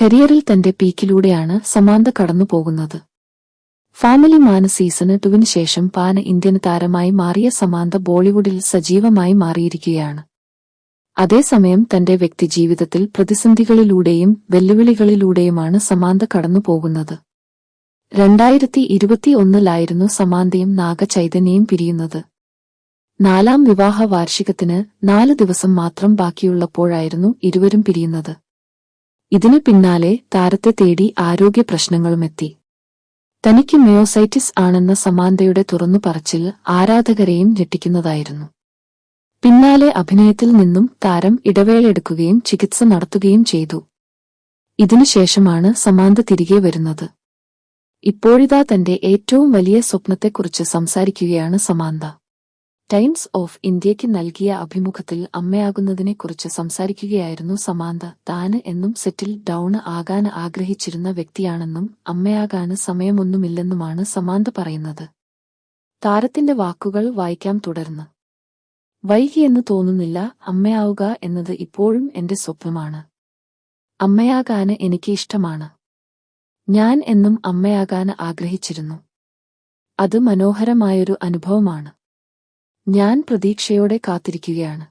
കരിയറിൽ തന്റെ പീക്കിലൂടെയാണ് സമാന്ത കടന്നുപോകുന്നത് ഫാമിലി മാന സീസണ് ടുവിന് ശേഷം പാന ഇന്ത്യൻ താരമായി മാറിയ സമാന്ത ബോളിവുഡിൽ സജീവമായി മാറിയിരിക്കുകയാണ്. അതേസമയം തന്റെ വ്യക്തിജീവിതത്തിൽ പ്രതിസന്ധികളിലൂടെയും വെല്ലുവിളികളിലൂടെയുമാണ് സമാന്ത കടന്നുപോകുന്നത് രണ്ടായിരത്തി ഇരുപത്തിയൊന്നിലായിരുന്നു സമാന്തയും നാഗചൈതന്യയും പിരിയുന്നത്. നാലാം വിവാഹ വാർഷികത്തിന് നാല് ദിവസം മാത്രം ബാക്കിയുള്ളപ്പോഴായിരുന്നു ഇരുവരും പിരിയുന്നത്. ഇതിനു പിന്നാലെ താരത്തെ തേടി ആരോഗ്യ പ്രശ്നങ്ങളുമെത്തി. തനിക്ക് മയോസൈറ്റിസ് ആണെന്ന സമാന്തയുടെ തുറന്നു പറച്ചിൽ ആരാധകരെയും ഞെട്ടിക്കുന്നതായിരുന്നു. പിന്നാലെ അഭിനയത്തിൽ നിന്നും താരം ഇടവേളയെടുക്കുകയും ചികിത്സ നടത്തുകയും ചെയ്തു. ഇതിനുശേഷമാണ് സമാന്ത തിരികെ വരുന്നത്. ഇപ്പോഴിതാ തന്റെ ഏറ്റവും വലിയ സ്വപ്നത്തെക്കുറിച്ച് സംസാരിക്കുകയാണ് സമാന്ത. ടൈംസ് ഓഫ് ഇന്ത്യയ്ക്ക് നൽകിയ അഭിമുഖത്തിൽ അമ്മയാകുന്നതിനെക്കുറിച്ച് സംസാരിക്കുകയായിരുന്നു സമാന്ത. താന് എന്നും സെറ്റിൽ ഡൗൺ ആകാൻ ആഗ്രഹിച്ചിരുന്ന വ്യക്തിയാണെന്നും അമ്മയാകാന് സമയമൊന്നുമില്ലെന്നുമാണ് സമാന്ത പറയുന്നത്. താരത്തിന്റെ വാക്കുകൾ വായിക്കാം തുടർന്ന്. വൈകിയെന്ന് തോന്നുന്നില്ല അമ്മയാവുക എന്നത് ഇപ്പോഴും എന്റെ സ്വപ്നമാണ്. അമ്മയാകാന് എനിക്ക് ഇഷ്ടമാണ്. ഞാൻ എന്നും അമ്മയാകാൻ ആഗ്രഹിച്ചിരുന്നു. അത് മനോഹരമായൊരു അനുഭവമാണ്. ഞാൻ പ്രതീക്ഷയോടെ കാത്തിരിക്കുകയാണ്.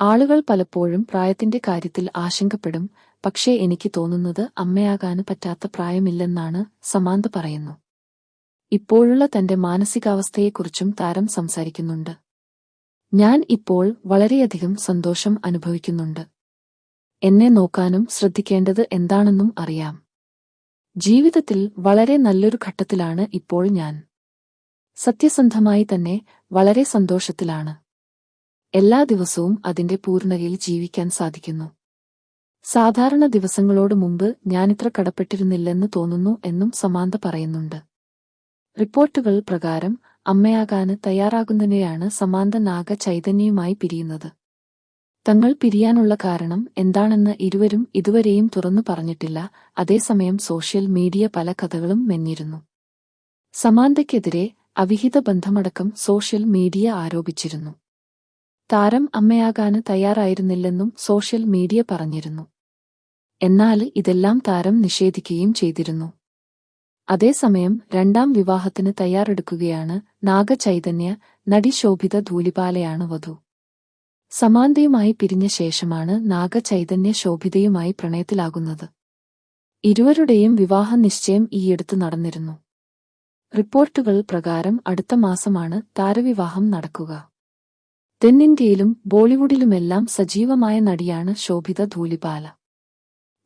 ആളുകൾ പലപ്പോഴും പ്രായത്തിന്റെ കാര്യത്തിൽ ആശങ്കപ്പെടും പക്ഷേ എനിക്ക് തോന്നുന്നത് അമ്മയാകാന് പറ്റാത്ത പ്രായമില്ലെന്നാണ് സമാന്ത പറയുന്നു. ഇപ്പോഴുള്ള തന്റെ മാനസികാവസ്ഥയെക്കുറിച്ചും താരം സംസാരിക്കുന്നുണ്ട്. ഞാൻ ഇപ്പോൾ വളരെയധികം സന്തോഷം അനുഭവിക്കുന്നുണ്ട്. എന്നെ നോക്കാനും ശ്രദ്ധിക്കേണ്ടത് എന്താണെന്നും അറിയാം. ജീവിതത്തിൽ വളരെ നല്ലൊരു ഘട്ടത്തിലാണ് ഇപ്പോൾ ഞാൻ. സത്യസന്ധമായി തന്നെ വളരെ സന്തോഷത്തിലാണ്. എല്ലാ ദിവസവും അതിന്റെ പൂർണതയിൽ ജീവിക്കാൻ സാധിക്കുന്നു. സാധാരണ ദിവസങ്ങളോട് മുമ്പ് ഞാനിത്ര കടപ്പെട്ടിരുന്നില്ലെന്ന് തോന്നുന്നു എന്നും സമാന്ത പറയുന്നുണ്ട്. റിപ്പോർട്ടുകൾ പ്രകാരം അമ്മയാകാന് തയ്യാറാകുന്നതിനെയാണ് സമാന്ത നാഗ ചൈതന്യയുമായി പിരിയുന്നത്. തങ്ങൾ പിരിയാനുള്ള കാരണം എന്താണെന്ന് ഇരുവരും ഇതുവരെയും തുറന്നു പറഞ്ഞിട്ടില്ല അതേസമയം സോഷ്യൽ മീഡിയ പല കഥകളും മെന്നിരുന്നു. സമാന്തയ്ക്കെതിരെ അവിഹിത ബന്ധമടക്കം സോഷ്യൽ മീഡിയ ആരോപിച്ചിരുന്നു. താരം അമ്മയാകാന് തയ്യാറായിരുന്നില്ലെന്നും സോഷ്യൽ മീഡിയ പറഞ്ഞിരുന്നു. എന്നാൽ ഇതെല്ലാം താരം നിഷേധിക്കുകയും ചെയ്തിരുന്നു. അതേസമയം രണ്ടാം വിവാഹത്തിന് തയ്യാറെടുക്കുകയാണ് നാഗചൈതന്യ നടി ശോഭിത ധൂലിപാലയാണ് വധു. സമാന്തയുമായി പിരിഞ്ഞ ശേഷമാണ് നാഗചൈതന്യ ശോഭിതയുമായി പ്രണയത്തിലാകുന്നത്. ഇരുവരുടെയും വിവാഹ നിശ്ചയം ഈയടുത്ത് നടന്നിരുന്നു. റിപ്പോർട്ടുകൾ പ്രകാരം അടുത്ത മാസമാണ് താരവിവാഹം നടക്കുക. തെന്നിന്ത്യയിലും ബോളിവുഡിലുമെല്ലാം സജീവമായ നടിയാണ് ശോഭിത ധൂലിപാല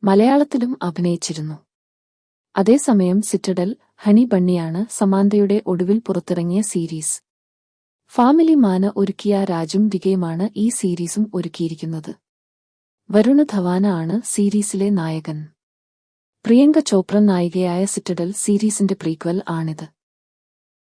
മലയാളത്തിലും അഭിനയിച്ചിരുന്നു. അതേസമയം സിറ്റഡൽ ഹണി ബണ്ണിയാണ് സമാന്തയുടെ ഒടുവിൽ പുറത്തിറങ്ങിയ സീരീസ്. ഫാമിലി മാന ഒരുക്കിയ രാജും ദിഗയുമാണ് ഈ സീരീസും ഒരുക്കിയിരിക്കുന്നത്. വരുണ ധവാന ആണ് സീരീസിലെ നായകൻ. പ്രിയങ്ക ചോപ്ര നായികയായ സിറ്റഡൽ സീരീസിന്റെ പ്രീക്വൽ ആണിത്.